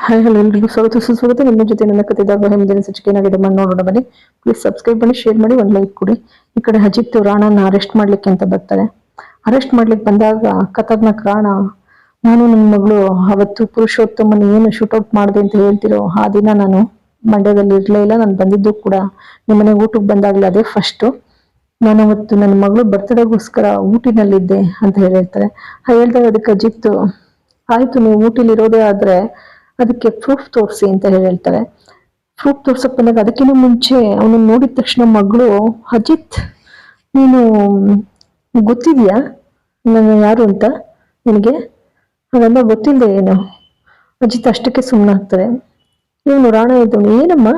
Hi hello ಎಲ್ರಿಗೂ ಸ್ವಾಗತ ಸುಸ್ವಾಗತ ನಿಮ್ಮ ಜೊತೆ ನನ್ನ ಕಥೆದಾಗ ಹಿಂದಿನ ಸಚಿಕೆ ಏನಾಗಿದೆ ಮಾಡಿ ನೋಡೋಣ. ಬನ್ನಿ. ಪ್ಲೀಸ್ ಸಬ್ಸ್ಕ್ರೈಬ್ ಮಾಡಿ ಶೇರ್ ಮಾಡಿ, ಒಂದು ಲೈಕ್ ಕೊಡಿ. ಈ ಕಡೆ ಅಜಿತ್ ರಾಣನ ಅರೆಸ್ಟ್ ಮಾಡ್ಲಿಕ್ಕೆ ಅಂತ ಬರ್ತಾರೆ. ಅರೆಸ್ಟ್ ಮಾಡ್ಲಿಕ್ಕೆ ಬಂದಾಗ ಖತರ್ನಾಕ್ ರಾಣ, ನಾನು ನನ್ನ ಮಗಳು ಅವತ್ತು ಪುರುಷೋತ್ತಮನ ಏನು ಶೂಟೌಟ್ ಮಾಡಿದೆ ಅಂತ ಹೇಳ್ತಿರೋ ಆ ದಿನ ನಾನು ಮಂಡ್ಯದಲ್ಲಿ ಇರಲೇ ಇಲ್ಲ. ನಾನು ಬಂದಿದ್ದು ಕೂಡ ನಿಮ್ಮನೆ ಊಟಕ್ಕೆ ಬಂದಾಗಲೇ ಅದೇ ಫಸ್ಟು ನಾನು ಅವತ್ತು ನನ್ನ ಮಗಳು ಬರ್ತಡೇಗೋಸ್ಕರ ಊಟಿನಲ್ಲಿದ್ದೆ ಅಂತ ಹೇಳಿರ್ತಾರೆ ಹೇಳ್ದಾಗ ಅದಕ್ಕೆ ಅಜಿತ್, ಆಯ್ತು, ನೀವು ಊಟಿಲಿರೋದೇ ಆದ್ರೆ ಅದಕ್ಕೆ ಪ್ರೂಫ್ ತೋರಿಸಿ ಅಂತ ಹೇಳ್ತಾರೆ. ಪ್ರೂಫ್ ತೋರ್ಸಕ್ ಬಂದಾಗ ಅದಕ್ಕಿಂತ ಮುಂಚೆ ಅವನು ನೋಡಿದ ತಕ್ಷಣ ಮಗಳು, ಅಜಿತ್, ನೀನು ಗೊತ್ತಿದ್ಯಾ? ನನ್ನ ಯಾರು ಅಂತ ನಿನಗೆ? ಅದೆಲ್ಲ ಗೊತ್ತಿಲ್ಲದೆ ಏನು? ಅಜಿತ್ ಅಷ್ಟಕ್ಕೆ ಸುಮ್ಮನಾಗ್ತದೆ ಇವನು ರಾಣ ಇದ್ದವನು. ಏನಮ್ಮ?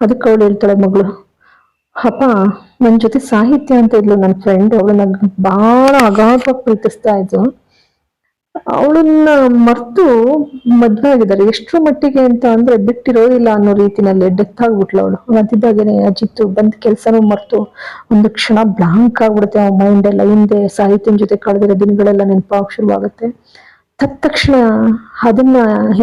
ಅದಕ್ಕೆ ಅವಳು ಹೇಳ್ತಾಳೆ ಮಗಳು, ಅಪ್ಪ ನನ್ನ ಜೊತೆ ಸಾಹಿತ್ಯ ಅಂತ ಇದ್ಲು ನನ್ನ ಫ್ರೆಂಡ್ ಅವಳು ನನ್ಗೆ ಭಾಳ ಅಗಾಧವಾಗಿ ಪ್ರೀತಿಸ್ತಾ ಇದ್ಲು. ಅವಳನ್ನ ಮರ್ತು ಮದ್ವೆ ಆಗಿದ್ದಾರೆ ಎಷ್ಟರ ಮಟ್ಟಿಗೆ ಅಂತ ಅಂದ್ರೆ ಬಿಟ್ಟಿರೋದಿಲ್ಲ ಅನ್ನೋ ರೀತಿನಲ್ಲಿ ಡೆತ್ ಆಗ್ಬಿಟ್ಲು ಅವಳು. ಅದಿದ್ದಾಗೇನೆ ಅಜಿತ್ತು ಬಂದ್ ಕೆಲ್ಸನೂ ಮರ್ತು. ಒಂದು ಕ್ಷಣ ಬ್ಲಾಂಕ್ ಆಗ್ಬಿಡುತ್ತೆ ಆ ಮೈಂಡ್ ಎಲ್ಲ. ಹಿಂದೆ ಸಾಹಿತ್ಯನ ಜೊತೆ ಕಳೆದಿರೋ ದಿನಗಳೆಲ್ಲ ನೆನಪಾಗ ಶುರುವಾಗುತ್ತೆ. ತಕ್ಷಣ ಅದನ್ನ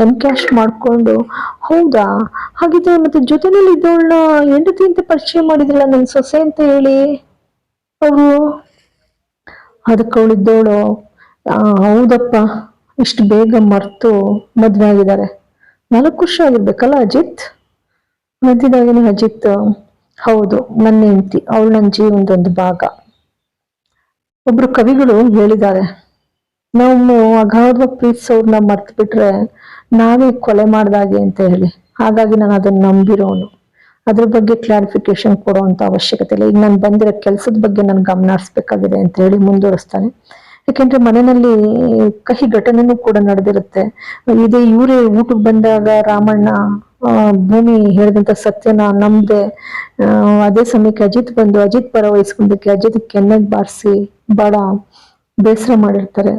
ಎನ್ಕ್ಯಾಶ್ ಮಾಡ್ಕೊಂಡು, ಹೌದಾ? ಹಾಗಿದ್ರೆ ಮತ್ತೆ ಜೊತೆನಲ್ಲಿ ಇದ್ದವಳನ್ನ ಹೆಂಡತಿ ಅಂತ ಪರಿಚಯ ಮಾಡಿದ್ರಲ್ಲ ನನ್ನ ಸೊಸೆ ಅಂತ ಹೇಳಿ? ಅವರು? ಅದಕ್ಕೆ ಅವಳಿದ್ದವಳು. ಹೌದಪ್ಪ. ಇಷ್ಟು ಬೇಗ ಮರ್ತು ಮದುವೆ ಆಗಿದ್ದಾರೆ. ನಾಲ್ಕು ವರ್ಷ ಆಗಿರ್ಬೇಕಲ್ಲ ಅಜಿತ್? ಮಧ್ಯದಾಗಿನ ಅಜಿತ್, ಹೌದು ನನ್ನ ಹೆಂಡತಿ, ಅವಳು ನನ್ನ ಜೀವನದ ಒಂದು ಭಾಗ. ಒಬ್ರು ಕವಿಗಳು ಹೇಳಿದ್ದಾರೆ, ನಾವು ಅಗಾಧವಾಗಿ ಪ್ರೀತಿಸೋರ್ನ ಮರ್ತು ಬಿಟ್ರೆ ನಾವೇ ಕೊಲೆ ಮಾಡ್ದಾಗೆ ಅಂತ ಹೇಳಿ. ಹಾಗಾಗಿ ನಾನು ಅದನ್ನ ನಂಬಿರೋನು. ಅದ್ರ ಬಗ್ಗೆ ಕ್ಲಾರಿಫಿಕೇಶನ್ ಕೊಡುವಂತ ಅವಶ್ಯಕತೆ ಇಲ್ಲ. ಈಗ ನಾನು ಬಂದಿರೋ ಕೆಲಸದ ಬಗ್ಗೆ ನಾನು ಗಮನ ಹರಿಸ್ಬೇಕಾಗಿದೆ ಅಂತ ಹೇಳಿ ಮುಂದುವರಿಸ್ತಾನೆ. ಯಾಕೆಂದ್ರೆ ಮನೆಯಲ್ಲಿ ಕಹಿ ಘಟನೆನೂ ಕೂಡ ನಡೆದಿರುತ್ತೆ. ಇದೇ ಇವರೇ ಊಟಕ್ಕೆ ಬಂದಾಗ ರಾಮಣ್ಣ ಭೂಮಿ ಹೇಳಿದಂತ ಸತ್ಯನ ನಂಬದೆ ಅದೇ ಸಮಯಕ್ಕೆ ಅಜಿತ್ ಬಂದು, ಅಜಿತ್ ಪರ ವಹಿಸ್ಕೊಂಡಕ್ಕೆ ಅಜಿತ್ ಕೆನ್ನೆಗೆ ಬಾರಿಸಿ ಬಹಳ ಬೇಸರ ಮಾಡಿರ್ತಾರೆ.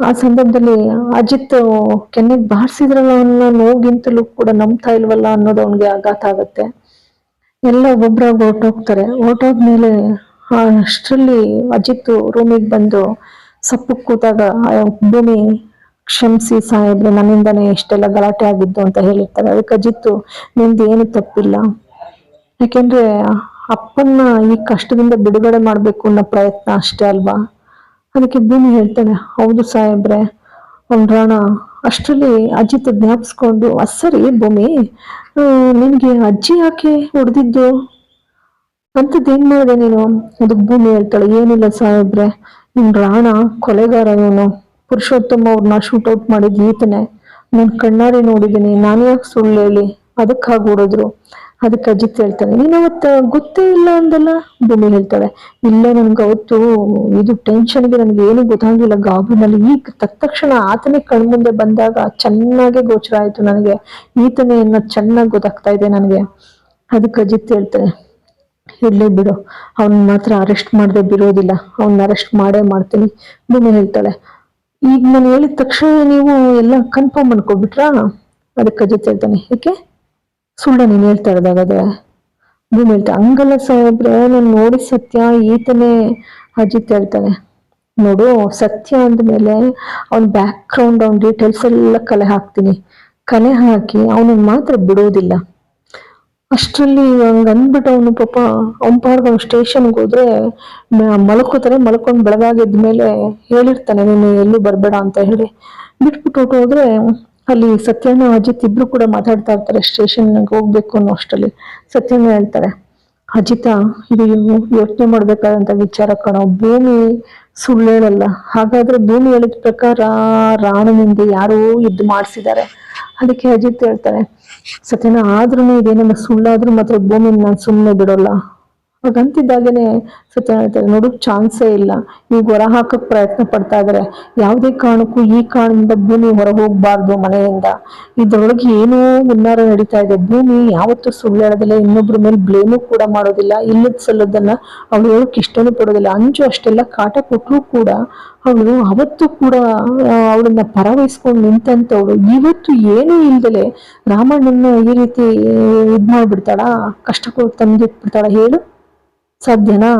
ಆ ಸಂದರ್ಭದಲ್ಲಿ ಅಜಿತ್ ಕೆನ್ನೆಗೆ ಬಾರಿಸಿದ್ರಲ್ಲ ಅವನ್ನ ನೋಗಿಂತಲೂ ಕೂಡ ನಂಬ್ತಾ ಇಲ್ವಲ್ಲ ಅನ್ನೋದು ಅವನಿಗೆ ಆಘಾತ ಆಗುತ್ತೆ. ಎಲ್ಲ ಒಬ್ಬೊಬ್ರಾಗ ಹೊರಟೋಗ್ತಾರೆ. ಹೊರಟೋದ್ಮೇಲೆ ಅಷ್ಟರಲ್ಲಿ ಅಜಿತ್ ರೂಮಿಗೆ ಬಂದು ಸಪ್ಪು ಕೂತಾಗ ಭೂಮಿ ಕ್ಷಮಿಸಿ ಸಾಹೇಬ್ರೆ, ನನ್ನಿಂದನೇ ಇಷ್ಟೆಲ್ಲ ಗಲಾಟೆ ಆಗಿದ್ದು ಅಂತ ಹೇಳಿರ್ತಾರೆ. ಅದಕ್ಕೆ ಅಜಿತ್ತು ನಿಮ್ದು ಏನು ತಪ್ಪಿಲ್ಲ. ಯಾಕೆಂದ್ರೆ ಅಪ್ಪನ್ನ ಈ ಕಷ್ಟದಿಂದ ಬಿಡುಗಡೆ ಮಾಡಬೇಕು ಅನ್ನೋ ಪ್ರಯತ್ನ ಅಷ್ಟೇ ಅಲ್ವಾ? ಅದಕ್ಕೆ ಭೂಮಿ ಹೇಳ್ತಾನೆ, ಹೌದು ಸಾಹೇಬ್ರೆ, ಅವ್ನ್ ರಾಣ ಅಷ್ಟರಲ್ಲಿ ಅಜಿತ್ ಜ್ಞಾಪಿಸ್ಕೊಂಡು ಅಸರಿ ಭೂಮಿ ನಿನಗೆ ನಿನ್ಗೆ ಅಜ್ಜಿ ಯಾಕೆ ಹೊಡೆದಿದ್ದು? ಅಂತದ್ದು ಏನ್ ಮಾಡಿದೆ ನೀನು? ಅದಕ್ಕೆ ಭೂಮಿ ಹೇಳ್ತಾಳೆ, ಏನಿಲ್ಲ ಸಾಹೇಬ್ರೆ ನಿನ್ ರಾಣ, ಕೊಲೆಗಾರ ಇವನು. ಪುರುಷೋತ್ತಮ ಅವ್ರನ್ನ ಶೂಟೌಟ್ ಮಾಡಿದ್ ಈತನೇ ನಾನು ಕಣ್ಣಾರೆ ನೋಡಿದ್ದೀನಿ ನಾನು ಯಾಕೆ ಸುಳ್ಳು ಹೇಳಿ? ಅದಕ್ಕೆ ಹಾಗೆ ಓಡಿದ್ರು. ಅದಕ್ಕೆ ಅಜಿತ್ ಹೇಳ್ತಾನೆ ನೀನ್ ಅವತ್ತ ಗೊತ್ತೇ ಇಲ್ಲ ಅಂದಲ್ಲ? ಭೂಮಿ ಹೇಳ್ತಾಳೆ, ಇಲ್ಲ ನನ್ಗೆ ಅವತ್ತು ಇದು ಟೆನ್ಷನ್ಗೆ ನನಗೆ ಏನು ಗೊತ್ತಾಗಿಲ್ಲ ಗಾಬಿನಲ್ಲಿ ಈಗ ತಕ್ಷಣ ಆತನೇ ಕಣ್ಮುಂದೆ ಬಂದಾಗ ಚೆನ್ನಾಗೆ ಗೋಚರ ಆಯ್ತು ನನಗೆ. ಈತನೇ ಅನ್ನೋದು ಚೆನ್ನಾಗಿ ಗೊತ್ತಾಗ್ತಾ ಇದೆ ನನಗೆ. ಅದಕ್ಕೆ ಅಜಿತ್ ಹೇಳ್ತಾನೆ ಇರ್ಲಿ ಬಿಡು. ಅವನ್ ಮಾತ್ರ ಅರೆಸ್ಟ್ ಮಾಡದೆ ಬಿಡೋದಿಲ್ಲ. ಅವನ್ನ ಅರೆಸ್ಟ್ ಮಾಡೇ ಮಾಡ್ತೀನಿ. ಭೂಮಿ ಹೇಳ್ತಾಳೆ. ಈಗ ನಾನು ಹೇಳಿದ ತಕ್ಷಣ ನೀವು ಎಲ್ಲ ಕನ್ಫರ್ಮ್ ಮಾಡ್ಕೊಬಿಟ್ರಾ? ಅದಕ್ಕೆ ಜೊತೆ ಹೇಳ್ತಾನೆ. ಏಕೆ ಸುಳ್ಳ ನೀನು ಹೇಳ್ತಾ ಇರೋದಾಗದೆ ಭೂಮಿ ಹೇಳ್ತಾ. ಹಂಗಲ್ಲ ಸಾಹೇಬ್ರೆ, ನಾನು ನೋಡಿ ಸತ್ಯ ಈತನೇ ಅಜಿತ್ ಹೇಳ್ತಾನೆ. ನೋಡು, ಸತ್ಯ ಅಂದ್ಮೇಲೆ ಅವ್ನ ಬ್ಯಾಕ್ ಗ್ರೌಂಡ್ ಅವ್ನ ಡೀಟೇಲ್ಸ್ ಎಲ್ಲ ಕಲೆ ಹಾಕ್ತೀನಿ. ಕಲೆ ಹಾಕಿ ಅವನನ್ನ ಮಾತ್ರ ಬಿಡೋದಿಲ್ಲ. ಅಷ್ಟರಲ್ಲಿ ಹಂಗ ಅಂದ್ಬಿಟ್ಟು ಅವನು ಪಾಪ ಅವನ ಪಾರ್ಗ ಅವ್ನು ಸ್ಟೇಷನ್ಗೆ ಹೋದ್ರೆ ಮಲ್ಕೋತಾರೆ, ಮಲ್ಕೊಂಡು ಬೆಳಗಾಗಿದ್ದ ಮೇಲೆ ಹೇಳಿರ್ತಾನೆ, ನೀನು ಎಲ್ಲೂ ಬರ್ಬೇಡ ಅಂತ ಹೇಳಿ. ಬಿಟ್ಬಿಟ್ಟು ಹೊಟ್ಟು ಹೋದ್ರೆ ಅಲ್ಲಿ ಸತ್ಯಣ್ಣ, ಅಜಿತ್ ಇಬ್ರು ಕೂಡ ಮಾತಾಡ್ತಾ ಇರ್ತಾರೆ ಸ್ಟೇಷನ್ಗೆ ಹೋಗ್ಬೇಕು ಅನ್ನೋ ಅಷ್ಟರಲ್ಲಿ. ಸತ್ಯಣ್ಣ ಹೇಳ್ತಾರೆ, ಅಜಿತ, ಇದು ಯೋಚನೆ ಮಾಡ್ಬೇಕಾದಂತ ವಿಚಾರ ಕಣೋ. ಭೂಮಿ ಸುಳ್ಳು ಹಾಗಾದ್ರೆ ಭೂಮಿ ಹೇಳಿದ ಪ್ರಕಾರ ರಾಣನಿಂದ ಯಾರೋ ಇದ್ದು ಮಾಡಿಸಿದ್ದಾರೆ. ಅದಕ್ಕೆ ಅಜಿತ್ ಹೇಳ್ತಾರೆ ಸತ್ಯನ ಆದ್ರೂ ಇದೇನನ್ನ ಸುಳ್ಳಾದ್ರೂ ಮಾತ್ರ ಭೂಮಿ ನಾನು ಸುಮ್ಮನೆ ಬಿಡೋಲ್ಲ. ಹಾಗಂತಿದ್ದಾಗೇನೆ ಸತ್ಯ ಹೇಳ್ತಾರೆ, ನೋಡು, ಚಾನ್ಸೇ ಇಲ್ಲ. ಈಗ ಹೊರ ಹಾಕಕ್ ಪ್ರಯತ್ನ ಪಡ್ತಾ ಇದಾರೆ. ಯಾವುದೇ ಕಾರಣಕ್ಕೂ ಈ ಕಾರಣದಿಂದ ಭೂಮಿ ಹೊರ ಹೋಗ್ಬಾರ್ದು ಮನೆಯಿಂದ. ಇದರೊಳಗೆ ಏನೋ ಮುನ್ನಾರ ನಡೀತಾ ಇದೆ. ಭೂಮಿ ಯಾವತ್ತೂ ಸುಳ್ಳು ಹೇಳೋದಿಲ್ಲ, ಇನ್ನೊಬ್ರ ಮೇಲೆ ಬ್ಲೇಮು ಕೂಡ ಮಾಡೋದಿಲ್ಲ. ಇಲ್ಲದ ಸಲ್ಲದನ್ನ ಅವಳು ಹೇಳಕ್ ಇಷ್ಟನೂ ಪಡೋದಿಲ್ಲ. ಅಂಜು ಅಷ್ಟೆಲ್ಲ ಕಾಟ ಕೊಟ್ಟರು ಕೂಡ ಅವಳು ಅವತ್ತು ಕೂಡ ಅವಳನ್ನ ಪರವಹಿಸ್ಕೊಂಡು ನಿಂತಂತವಳು. ಇವತ್ತು ಏನೂ ಇಲ್ದಲೆ ರಾಮಣ್ಣನ ಈ ರೀತಿ ಇದ್ ಮಾಡ್ಬಿಡ್ತಾಳ ಕಷ್ಟ ತಂದಿಟ್ಬಿಡ್ತಾಳ? ಹೇಳು. ಸಾಧ್ಯನಾ?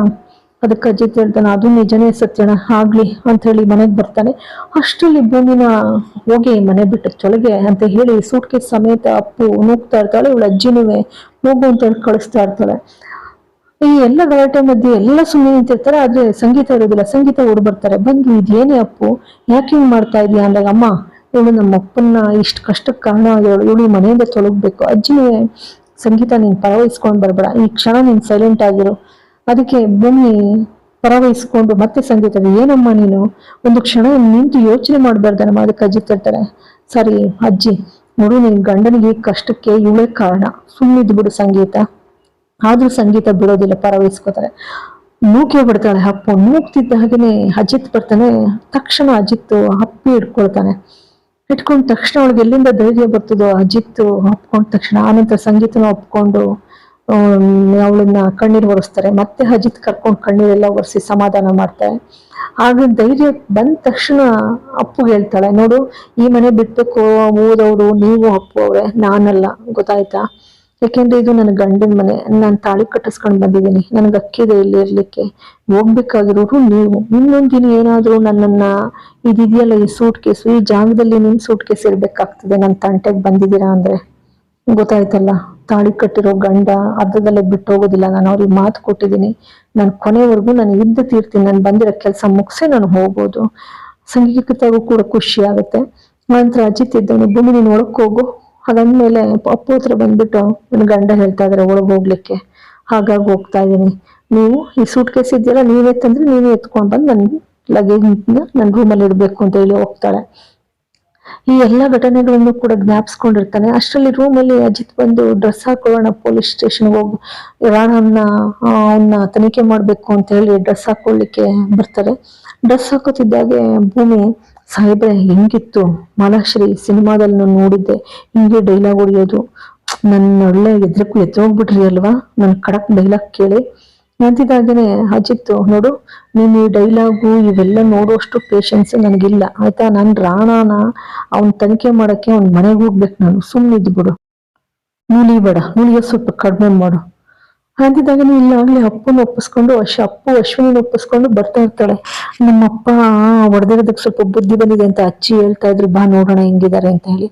ಅದಕ್ಕೆ ಅಜ್ಜಿ ಹೇಳ್ತಾನೆ, ಅದು ನಿಜನೇ ಸತ್ಯಣ ಆಗ್ಲಿ, ಅಂತ ಹೇಳಿ ಮನೆಗೆ ಬರ್ತಾನೆ. ಅಷ್ಟರಲ್ಲಿ ಭೂಮಿನ ಹೋಗಿ ಮನೆ ಬಿಟ್ಟು ತೊಳಗೆ ಅಂತ ಹೇಳಿ ಸೂಟ್ಕೇಸ್ ಸಮೇತ ಅಪ್ಪು ನೂಗ್ತಾ ಇರ್ತಾಳೆ, ಇವಳು ಅಜ್ಜಿನುವೆ ಹೋಗು ಅಂತ ಹೇಳಿ ಕಳಿಸ್ತಾ ಇರ್ತಾಳೆ. ಈ ಎಲ್ಲ ಗಲಾಟೆ ಮಧ್ಯೆ ಎಲ್ಲ ಸುಮ್ಮನೆ ನಿಂತಿರ್ತಾರೆ, ಆದ್ರೆ ಸಂಗೀತ ಇರೋದಿಲ್ಲ. ಸಂಗೀತ ಓಡ್ ಬರ್ತಾರೆ. ಬಂದು ಇದೇನೇ ಅಪ್ಪು? ಯಾಕೆ ಹಿಂಗ್ ಮಾಡ್ತಾ ಇದೀಯ? ಅಂದಾಗ, ಅಮ್ಮ, ಇವಳು ನಮ್ಮ ಅಪ್ಪನ್ನ ಇಷ್ಟು ಕಷ್ಟಕ್ಕೆ ಕಾರಣ ಆದವಳು ಇವಳು ಮನೆಯಿಂದ ತೊಲಗ್ಬೇಕು. ಅಜ್ಜಿನೇ ಸಂಗೀತ ನೀನ್ ಪರವಹಿಸ್ಕೊಂಡ್ ಬರ್ಬೇಡ. ಈ ಕ್ಷಣ ನೀನ್ ಸೈಲೆಂಟ್ ಆಗಿರು. ಅದಕ್ಕೆ ಭೂಮಿ ಪರವಹಿಸ್ಕೊಂಡು ಮತ್ತೆ ಸಂಗೀತದ ಏನಮ್ಮ ನೀನು? ಒಂದು ಕ್ಷಣ ನಿಂತು ಯೋಚನೆ ಮಾಡಬಾರ್ದನಮ್ಮ ಅದಕ್ಕೆ ಅಜ್ಜಿ ತರ್ತಾರೆ ಸರಿ ಅಜ್ಜಿ, ನೋಡು ನಿನ್ ಗಂಡನಿಗೆ ಕಷ್ಟಕ್ಕೆ ಇವಳೇ ಕಾರಣ. ಸುಮ್ಮಿದ್ದು ಬಿಡು ಸಂಗೀತ. ಆದ್ರೂ ಸಂಗೀತ ಬಿಡೋದಿಲ್ಲ, ಪರವಹಿಸ್ಕೋತಾರೆ. ನೂಕೆ ಬಿಡ್ತಾಳೆ ಅಪ್ಪು, ನೂಕ್ತಿದ್ದ ಹಾಗೇನೆ ಅಜಿತ್ ಬರ್ತಾನೆ. ತಕ್ಷಣ ಅಜಿತ್ ಅಪ್ಪಿ ಇಟ್ಕೊಳ್ತಾನೆ ಇಟ್ಕೊಂಡ ತಕ್ಷಣ ಅವಳಿಗೆ ಎಲ್ಲಿಂದ ಧೈರ್ಯ ಬರ್ತದೋ ಅಜಿತ್ ಅಪ್ಕೊಂಡ ತಕ್ಷಣ. ಆನಂತರ ಸಂಗೀತನ ಒಪ್ಕೊಂಡು ಅವಳನ್ನ ಕಣ್ಣೀರು ಒರೆಸ್ತಾರೆ. ಮತ್ತೆ ಅಜಿತ್ ಕರ್ಕೊಂಡು ಕಣ್ಣೀರೆಲ್ಲ ಒರೆಸಿ ಸಮಾಧಾನ ಮಾಡ್ತಾರೆ ಆಗ ಧೈರ್ಯ ಬಂದ ತಕ್ಷಣ ಅಪ್ಪುಗೆ ಹೇಳ್ತಾಳೆ, ನೋಡು, ಈ ಮನೆ ಬಿಟ್ಬೇಕು ಓದವರು ನೀವು ಅಪ್ಪು ಅವ್ರೆ, ನಾನಲ್ಲ, ಗೊತ್ತಾಯ್ತಾ? ಯಾಕೆಂದ್ರೆ ಇದು ನನ್ನ ಗಂಡನ ಮನೆ. ನಾನು ತಾಳಿ ಕಟ್ಟಿಸ್ಕೊಂಡು ಬಂದಿದ್ದೀನಿ. ನನಗೆ ಅಕ್ಕಿದೆ ಇಲ್ಲಿ ಇರ್ಲಿಕ್ಕೆ ಹೋಗ್ಬೇಕಾಗಿರೋರು ನೀವು. ದಿನ ಏನಾದರೂ ನನ್ನನ್ನ ಇದಿದೆಯಲ್ಲ ಈ ಸೂಟ್ ಕೇಸು ಈ ಜಾಗದಲ್ಲಿ ನಿಮ್ಮ ಸೂಟ್ ಕೇಸ್ ಇರ್ಬೇಕಾಗ್ತದೆ. ನನ್ನ ತಂಟೆಗೆ ಬಂದಿದ್ದೀರಾ ಅಂದ್ರೆ? ಗೊತ್ತಾಯ್ತಲ್ಲ, ತಾಳಿ ಕಟ್ಟಿರೋ ಗಂಡ ಅರ್ಧದಲ್ಲೇ ಬಿಟ್ಟು ಹೋಗೋದಿಲ್ಲ, ನಾನು ಅವ್ರಿಗೆ ಮಾತು ಕೊಟ್ಟಿದ್ದೀನಿ. ನಾನು ಕೊನೆವರೆಗೂ ನಾನು ಇದ್ದು ತೀರ್ತೀನಿ, ನಾನು ಬಂದಿರೋ ಕೆಲಸ ಮುಗಿಸಿ ನಾನು ಹೋಗ್ಬೋದು. ಸಂಗೀತಗೂ ಕೂಡ ಖುಷಿ ಆಗುತ್ತೆ. ನಂತರ ಅಜಿತ್ ಇದ್ದವನು ನೀನು ಒಳಕ್ಕೆ ಹೋಗು. ಅದಾದ್ಮೇಲೆ ಅಪ್ಪು ಹತ್ರ ಬಂದ್ಬಿಟ್ಟು ನನ್ನ ಗಂಡ ಹೇಳ್ತಾ ಇದಾರೆ, ಒಳಗೆ ಹೋಗ್ಲಿಕ್ಕೆ. ಹಾಗಾಗಿ ಹೋಗ್ತಾ ಇದ್ದೀನಿ. ನೀವು ಈ ಸೂಟ್ ಕೇಸ್ ಇದೆಯಲ್ಲ ನೀವೇ ತಂದ್ರೆ ನೀವೇ ಎತ್ಕೊಂಡು ಬಂದು ನನ್ನ ಲಗೇಜ್ ನನ್ನ ರೂಮಲ್ಲಿ ಇಡಬೇಕು ಅಂತ ಹೇಳಿ ಹೋಗ್ತಾಳೆ. ಈ ಎಲ್ಲಾ ಘಟನೆಗಳನ್ನು ಕೂಡ ಜ್ಞಾಪಿಸ್ಕೊಂಡಿರ್ತಾನೆ. ಅಷ್ಟರಲ್ಲಿ ರೂಮಲ್ಲಿ ಅಜಿತ್ ಬಂದು ಡ್ರೆಸ್ ಹಾಕೊಳ್ಳೋಣ ಪೊಲೀಸ್ ಸ್ಟೇಷನ್ ಹೋಗಿ ರಾಣನ್ನ ಅವನ್ನ ತನಿಖೆ ಮಾಡ್ಬೇಕು ಅಂತ ಹೇಳಿ ಡ್ರೆಸ್ ಹಾಕೊಳ್ಳಿಕ್ಕೆ ಬರ್ತಾರೆ. ಡ್ರೆಸ್ ಹಾಕೋತಿದ್ದಾಗೆ ಭೂಮಿ, ಸಾಹೇಬ್ರೆ, ಹೆಂಗಿತ್ತು? ಮಾಲಾಶ್ರೀ ಸಿನಿಮಾದಲ್ಲಿ ನಾನು ನೋಡಿದ್ದೆ. ಹಿಂಗೆ ಡೈಲಾಗ್ ಹೊಡಿಯೋದು. ನನ್ನ ಒಳ್ಳೆ ಎದ್ರಕ್ಕೂ ಎದ್ರೋಗ್ಬಿಟ್ರಿ ಅಲ್ವಾ? ನನ್ನ ಕಡಕ್ ಡೈಲಾಗ್ ಕೇಳಿ. ಅಂತಿದ್ದಾಗೇನೆ ಅಜಿತ್ ನೋಡು, ನೀನು ಈ ಡೈಲಾಗು ಇವೆಲ್ಲ ನೋಡುವಷ್ಟು ಪೇಷನ್ಸ್ ನನಗಿಲ್ಲ. ಆಯ್ತಾ? ನಾನು ರಾಣಾನ ಅವ್ನ್ ತನಿಖೆ ಮಾಡಕ್ಕೆ ಅವ್ನ ಮನೆಗೆ ಹೋಗ್ಬೇಕು ನಾನು. ಸುಮ್ಮನಿದ್ದು ಬಿಡು. ಬೇಡ. ನೂಲಿಗೆ ಸ್ವಲ್ಪ ಕಡಿಮೆ ಮಾಡು. ಅಂತಿದ್ದಾಗ ಇಲ್ಲ ಆಗ್ಲಿ ಅಪ್ಪನ ಒಪ್ಪಿಸ್ಕೊಂಡು, ಅಶ್, ಅಪ್ಪು ಅಶ್ವಿನಿ ಒಪ್ಪಿಸ್ಕೊಂಡು ಬರ್ತಾ ಇರ್ತಾಳೆ. ನಮ್ಮಪ್ಪ ಹೊಡೆದಿರೋದಕ್ಕೆ ಸ್ವಲ್ಪ ಬುದ್ಧಿ ಬಂದಿದೆ ಅಂತ ಅಚ್ಚಿ ಹೇಳ್ತಾ ಇದ್ರು. ಬಾ ನೋಡೋಣ ಹೆಂಗಿದ್ದಾರೆ ಅಂತ ಹೇಳಿ.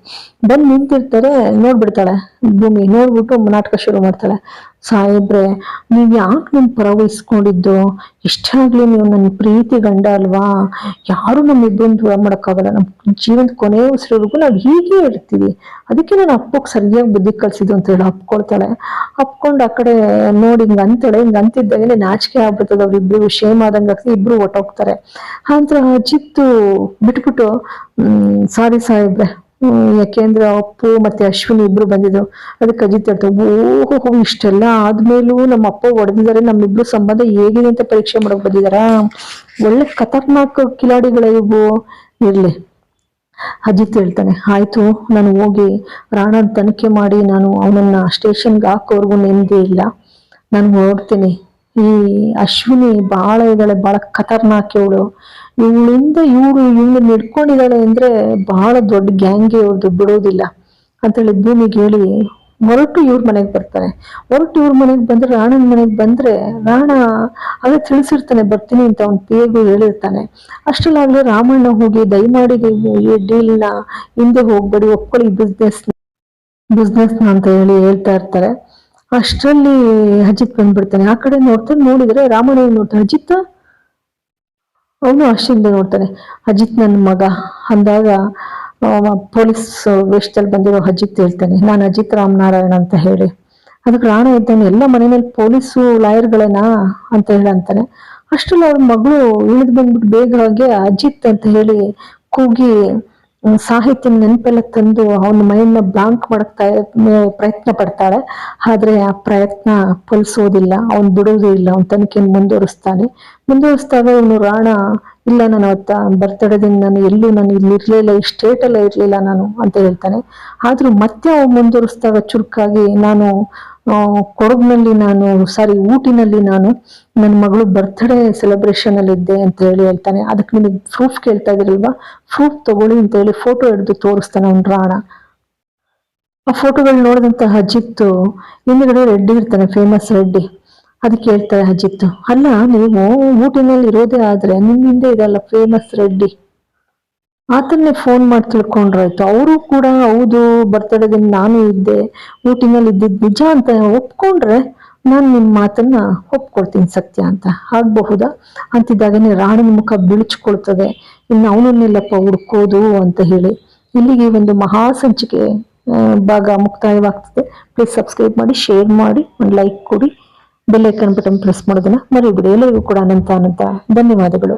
ಬಂದು ನಿಂತಿರ್ತಾರೆ, ನೋಡ್ಬಿಡ್ತಾಳೆ. ಭೂಮಿ ನೋಡ್ಬಿಟ್ಟು ನಾಟಕ ಶುರು ಮಾಡ್ತಾಳೆ. ಸಾಹೇಬ್ರೆ, ನೀವು ಯಾಕೆ ನಿಮ್ ಪರ ವಹಿಸ್ಕೊಂಡಿದ್ದು ನೀವು ನನ್ನ ಪ್ರೀತಿ ಗಂಡ ಅಲ್ವಾ? ಯಾರು ನಮ್ಮ ಇಬ್ಬರನ್ನ ದೂರ ಮಾಡಕ್ಕಾಗಲ್ಲ? ನಮ್ಮ ಜೀವನದ ಕೊನೆ ಉಸಿರೋರ್ಗು ನಾವು ಹೀಗೆ ಇರ್ತೀವಿ. ಅದಕ್ಕೆ ನಾನು ಅಪ್ಪಗೆ ಸರಿಯಾಗಿ ಬುದ್ಧಿ ಕಲ್ಸಿದ್ದು ಅಂತ ಹೇಳಿ ಅಪ್ಕೊಳ್ತಾಳೆ. ಅಪ್ಕೊಂಡು ಆ ಕಡೆ ನೋಡಿ ಹಿಂಗೆ ಅಂತಾಳೆ. ಹಿಂಗೆ ಅಂತಿದ್ದಾಗಲೇ ನಾಚಿಕೆ ಆಗ್ಬಿಡ್ತದ ಅವ್ರಿಬ್ರು ಶೇಮ್ ಆದಂಗೆ ಆಗ್ತದೆ. ಇಬ್ರು ಒಟ್ಟೋಗ್ತಾರೆ ಆಂತರ ಚಿತ್ತು ಬಿಟ್ಬಿಟ್ಟು ಸಾರಿ ಸಾಹೇಬ್ರೆ. ಯಾಕೆಂದ್ರೆ ಅಪ್ಪು ಮತ್ತೆ ಅಶ್ವಿನಿ ಇಬ್ರು ಬಂದಿದ್ರು. ಅದಕ್ಕೆ ಅಜಿತ್ ಹೇಳ್ತಾರೆ ಓಹೋ ಇಷ್ಟೆಲ್ಲ ಆದ್ಮೇಲೂ ನಮ್ಮ ಅಪ್ಪ ಹೊಡೆದಿದ್ದಾರೆ ನಮ್ಮಿಬ್ರು ಸಂಬಂಧ ಹೇಗಿದೆ ಅಂತ ಪರೀಕ್ಷೆ ಮಾಡಕ್ ಬಂದಿದಾರ ಒಳ್ಳೆ ಖತರ್ನಾಕ್ ಕಿಲಾಡಿಗಳ ಇವು. ಇರ್ಲಿ. ಅಜಿತ್ ಹೇಳ್ತಾನೆ, ಆಯ್ತು, ನಾನು ಹೋಗಿ ರಾಣನ ತನಿಖೆ ಮಾಡಿ ನಾನು ಅವನನ್ನ ಸ್ಟೇಷನ್ಗೆ ಹಾಕೋರ್ಗು ನೆಮ್ಮದಿ ಇಲ್ಲ. ನಾನು ಹೊರಡ್ತೀನಿ. ಈ ಅಶ್ವಿನಿ ಬಹಳ ಇದ್ದಾಳೆ ಬಹಳ ಖತರ್ನಾಕ್ ಇವಳು. ಇವಳಿಂದ ಇವಳು ಇವಳು ನಿಡ್ಕೊಂಡಿದ್ದಾಳೆ ಅಂದ್ರೆ ಬಹಳ ದೊಡ್ಡ ಗ್ಯಾಂಗ್ಗೆ ಇವ್ರದ್ದು ಬಿಡೋದಿಲ್ಲ. ಅಂತೇಳಿ ಭೂಮಿಗೆ ಹೇಳಿ ಹೊರಟು ಇವ್ರ ಮನೆಗೆ ಬರ್ತಾನೆ. ಹೊರಟು ಇವ್ರ ಮನೆಗೆ ಬಂದ್ರೆ, ರಾಣನ ಮನೆಗೆ ಬಂದ್ರೆ ರಾಣ ಅದೇ ತಿಳಿಸಿರ್ತಾನೆ, ಬರ್ತೀನಿ ಅಂತ ಅವ್ನ ಪೇಗು ಹೇಳಿರ್ತಾನೆ. ಅಷ್ಟಲ್ಲಾಗ್ಲೇ ರಾಮಣ್ಣ ಹೋಗಿ ದಯಮಾಡಿ ಈ ಡೀಲ್ನ ಹಿಂದೆ ಹೋಗ್ಬೇಡಿ, ಒಪ್ಕೊಳ್ಳಿ ಬಿಸ್ನೆಸ್ ಬಿಸ್ನೆಸ್ ಅಂತ ಹೇಳಿ ಹೇಳ್ತಾ ಇರ್ತಾರೆ. ಅಷ್ಟರಲ್ಲಿ ಅಜಿತ್ ಬಂದ್ಬಿಡ್ತಾನೆ. ಆ ಕಡೆ ನೋಡ್ತಾನೆ ನೋಡಿದ್ರೆ ರಾಮಣ್ಣ ನೋಡ್ತಾನೆ ಅಜಿತ್, ಅವನು ಅಷ್ಟಿಂದ ನೋಡ್ತಾನೆ. ಅಜಿತ್ ನನ್ನ ಮಗ. ಅಂದಾಗ ಪೊಲೀಸ್ ವೇಷದಲ್ಲಿ ಬಂದಿರೋ ಅಜಿತ್ ಹೇಳ್ತಾನೆ, ನಾನು ಅಜಿತ್ ರಾಮನಾರಾಯಣ ಅಂತ ಹೇಳಿ. ಅದಕ್ಕೆ ರಾಣ ಇದ್ದಾನೆ ಎಲ್ಲ ಮನೆ ಮೇಲೆ ಪೊಲೀಸು ಲಾಯರ್ಗಳೇನಾ ಅಂತ ಹೇಳಿ ಅಂತಾನೆ. ಅಷ್ಟರಲ್ಲಿ ಅವ್ರ ಮಗಳು ಇಳಿದು ಬಂದ್ಬಿಟ್ಟು ಬೇಗ ಅಜಿತ್ ಅಂತ ಹೇಳಿ ಕೂಗಿ ಸಾಹಿತ್ಯ ನೆನಪೆಲ್ಲ ತಂದು ಅವನ ಮೈಂಡ್ನ ಬ್ಲಾಂಕ್ ಮಾಡಕ್ತಾ ಪ್ರಯತ್ನ ಪಡ್ತಾಳೆ. ಆದ್ರೆ ಆ ಪ್ರಯತ್ನ ಫಲಿಸೋದಿಲ್ಲ, ಅವನ್ ಬಿಡೋದು ಇಲ್ಲ, ಅವನ್ ತನಿಖೆ ಮುಂದುವರಿಸ್ತಾನೆ. ಮುಂದುವರಿಸ್ತಾಗ ಅವನು ರಾಣ, ಇಲ್ಲ ನಾನು ಅವತ್ತ ದಿನ ನಾನು ಎಲ್ಲೂ ನಾನು ಇಲ್ಲಿ ಇರ್ಲಿಲ್ಲ, ಈ ಸ್ಟೇಟ್ ಅಲ್ಲೇ ಇರ್ಲಿಲ್ಲ ನಾನು, ಅಂತ ಹೇಳ್ತಾನೆ. ಆದ್ರೂ ಮತ್ತೆ ಅವ್ ಮುಂದುವರಿಸ್ದಾಗ ಚುರುಕಾಗಿ, ನಾನು ಕೊಡಗಿನಲ್ಲಿ ನಾನು, ಸಾರಿ, ಊಟಿನಲ್ಲಿ ನಾನು ನನ್ನ ಮಗಳು ಬರ್ತ್ಡೇ ಸೆಲೆಬ್ರೇಷನ್ ಅಲ್ಲಿ ಇದ್ದೆ ಅಂತ ಹೇಳಿ ಹೇಳ್ತಾನೆ. ಅದಕ್ಕೆ ನಿಮಗೆ ಪ್ರೂಫ್ ಕೇಳ್ತಾ ಇದ್ರಲ್ವಾ? ಪ್ರೂಫ್ ತಗೊಳ್ಳಿ ಅಂತ ಹೇಳಿ ಫೋಟೋ ಹಿಡಿದು ತೋರಿಸ್ತಾನೆ ಅವನು ರಾಣ. ಆ ಫೋಟೋಗಳು ನೋಡಿದಂತ ಅಜಿತ್ತು, ಹಿಂದ್ಗಡೆ ರೆಡ್ಡಿ ಇರ್ತಾನೆ ಫೇಮಸ್ ರೆಡ್ಡಿ. ಅದಕ್ಕೆ ಹೇಳ್ತಾರೆ ಅಜಿತ್ ಅಲ್ಲ, ನೀವು ಊಟಿನಲ್ಲಿ ಇರೋದೇ ಆದ್ರೆ ನಿಮ್ಮಿಂದ ಇದಲ್ಲ ಫೇಮಸ್ ರೆಡ್ಡಿ. ಆತನ್ನೇ ಫೋನ್ ಮಾಡಿ ತಿಳ್ಕೊಂಡ್ರಾಯ್ತು. ಅವರು ಕೂಡ ಹೌದು ಬರ್ತಡೇ ದಿನ ನಾನು ಇದ್ದೆ, ಊಟಿನಲ್ಲಿ ಇದ್ದಿದ್ದು ನಿಜ ಅಂತ ಒಪ್ಕೊಂಡ್ರೆ ನಾನು ನಿಮ್ಮ ಮಾತನ್ನ ಒಪ್ಕೊಳ್ತೀನಿ ಸತ್ಯ ಅಂತ. ಆಗಬಹುದಾ? ಅಂತಿದ್ದಾಗನೇ ರಾಣಿನ ಮುಖ ಬಿಳಿಚ್ಕೊಳ್ತದೆ ಇನ್ನು ಅವನನ್ನೆಲ್ಲಪ್ಪ ಹುಡ್ಕೋದು ಅಂತ ಹೇಳಿ. ಇಲ್ಲಿಗೆ ಒಂದು ಮಹಾ ಸಂಚಿಕೆ ಭಾಗ ಮುಕ್ತಾಯವಾಗ್ತದೆ. ಪ್ಲೀಸ್ ಸಬ್ಸ್ಕ್ರೈಬ್ ಮಾಡಿ ಶೇರ್ ಮಾಡಿ, ಒಂದು ಲೈಕ್ ಕೊಡಿ. ಬೆಲ್ಲೈಕನ್ ಬಟನ್ ಪ್ರೆಸ್ ಮಾಡೋದನ್ನ ಮರಿಬಿಡಿ ಎಲ್ಲರಿಗೂ ಕೂಡ ಅನಂತ ಅನಂತ ಧನ್ಯವಾದಗಳು.